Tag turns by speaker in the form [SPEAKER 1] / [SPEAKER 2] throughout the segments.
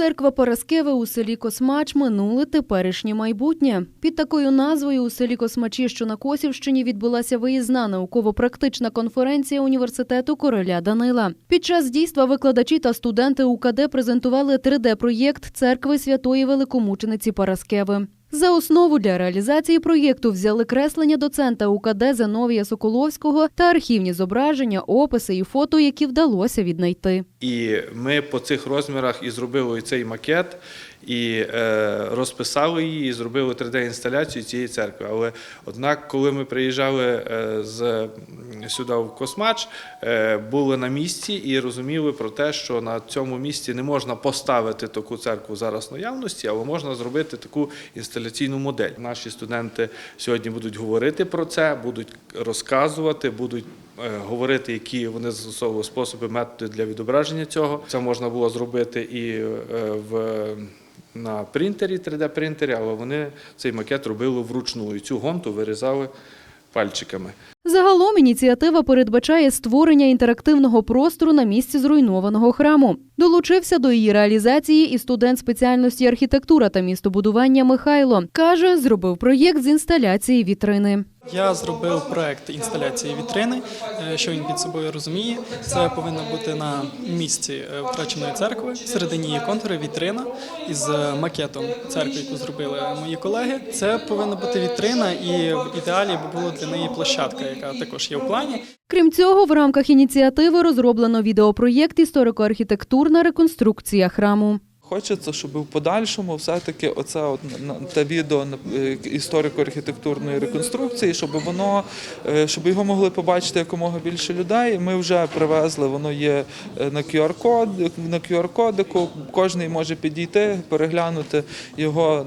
[SPEAKER 1] Церква Параскеви у селі Космач минуле теперішнє майбутнє. Під такою назвою у селі Космачі, що на Косівщині, відбулася виїзна науково-практична конференція університету короля Данила. Під час дійства викладачі та студенти УКД презентували 3D-проєкт церкви святої великомучениці Параскеви. За основу для реалізації проєкту взяли креслення доцента УКД Зиновія Соколовського та архівні зображення, описи і фото, які вдалося віднайти.
[SPEAKER 2] І ми по цих розмірах і зробили цей макет, і е, розписали її, і зробили 3D-інсталяцію цієї церкви. Але однак, коли ми приїжджали е, з сюди в Космач, е, були на місці і розуміли про те, що на цьому місці не можна поставити таку церкву зараз наявності, але можна зробити таку інсталяційну модель. Наші студенти сьогодні будуть говорити про це, будуть розказувати, будуть е, говорити, які вони застосовували способи, методи для відображення цього. Це можна було зробити і е, в. На принтері, 3D-принтері, але вони цей макет робили вручну і цю гонту вирізали пальчиками.
[SPEAKER 1] Загалом ініціатива передбачає створення інтерактивного простору на місці зруйнованого храму. Долучився до її реалізації і студент спеціальності архітектура та містобудування Михайло. Каже, зробив проєкт з інсталяції вітрини.
[SPEAKER 3] Я зробив проект інсталяції вітрини. Е, Що він під собою розуміє? Це повинно бути на місці е, втраченої церкви. Всередині є контури вітрина із е, макетом церкви, яку зробили мої колеги. Це повинна бути вітрина, і в ідеалі би була для неї площадка, яка також є в плані.
[SPEAKER 1] Крім цього, в рамках ініціативи розроблено відеопроєкт Історико-архітектурна реконструкція храму.
[SPEAKER 4] Хочеться, щоб в подальшому все-таки оце от те відео е, історико-архітектурної реконструкції, щоб воно е, щоб його могли побачити якомога більше людей. Ми вже привезли, воно є е, на QR-код, на QR-кодику. Кожен може підійти, переглянути його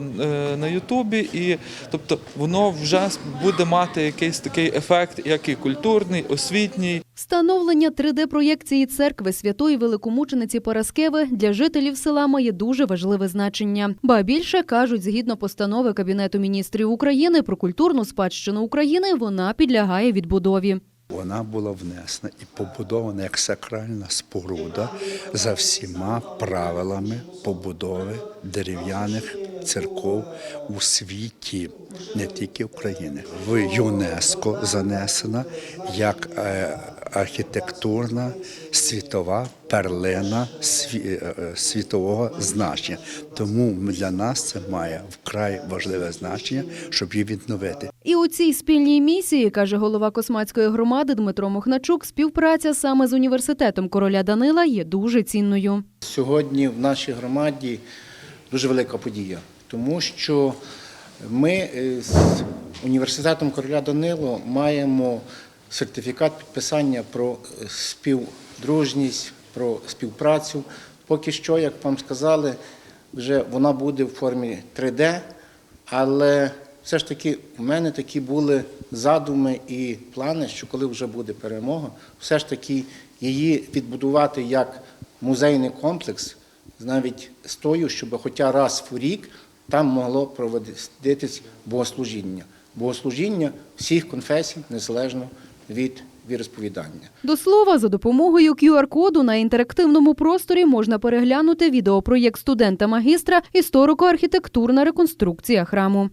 [SPEAKER 4] на Ютубі, і тобто воно вже буде мати якийсь такий ефект, як і культурний, освітній.
[SPEAKER 1] Встановлення 3D-проєкції церкви святої великомучениці Параскеви для жителів села має дуже важливе значення. Ба більше кажуть, згідно постанови Кабінету міністрів України про культурну спадщину України, вона підлягає відбудові.
[SPEAKER 5] Вона була внесена і побудована як сакральна споруда за всіма правилами побудови дерев'яних церков у світі, не тільки України. В ЮНЕСКО занесена як е, архітектурна світова перлина е, е, світового значення. Тому для нас це має вкрай важливе значення, щоб її відновити.
[SPEAKER 1] І у цій спільній місії, каже голова Космацької громади Дмитро Мохначук, співпраця саме з університетом короля Данила є дуже цінною.
[SPEAKER 6] Сьогодні в нашій громаді дуже велика подія, тому що ми е, з університетом короля Данило маємо сертифікат підписання про е, співдружність, про співпрацю. Поки що, як вам сказали, вже вона буде в формі 3D, але все ж таки у мене такі були задуми і плани, що коли вже буде перемога, все ж таки її відбудувати як музейний комплекс, навіть з тою, щоб хоча раз в рік там могло проводитись богослужіння. Богослужіння всіх конфесій, незалежно від віросповідання.
[SPEAKER 1] До слова, за допомогою QR-коду на інтерактивному просторі можна переглянути відеопроєкт студента-магістра історико-архітектурна реконструкція храму.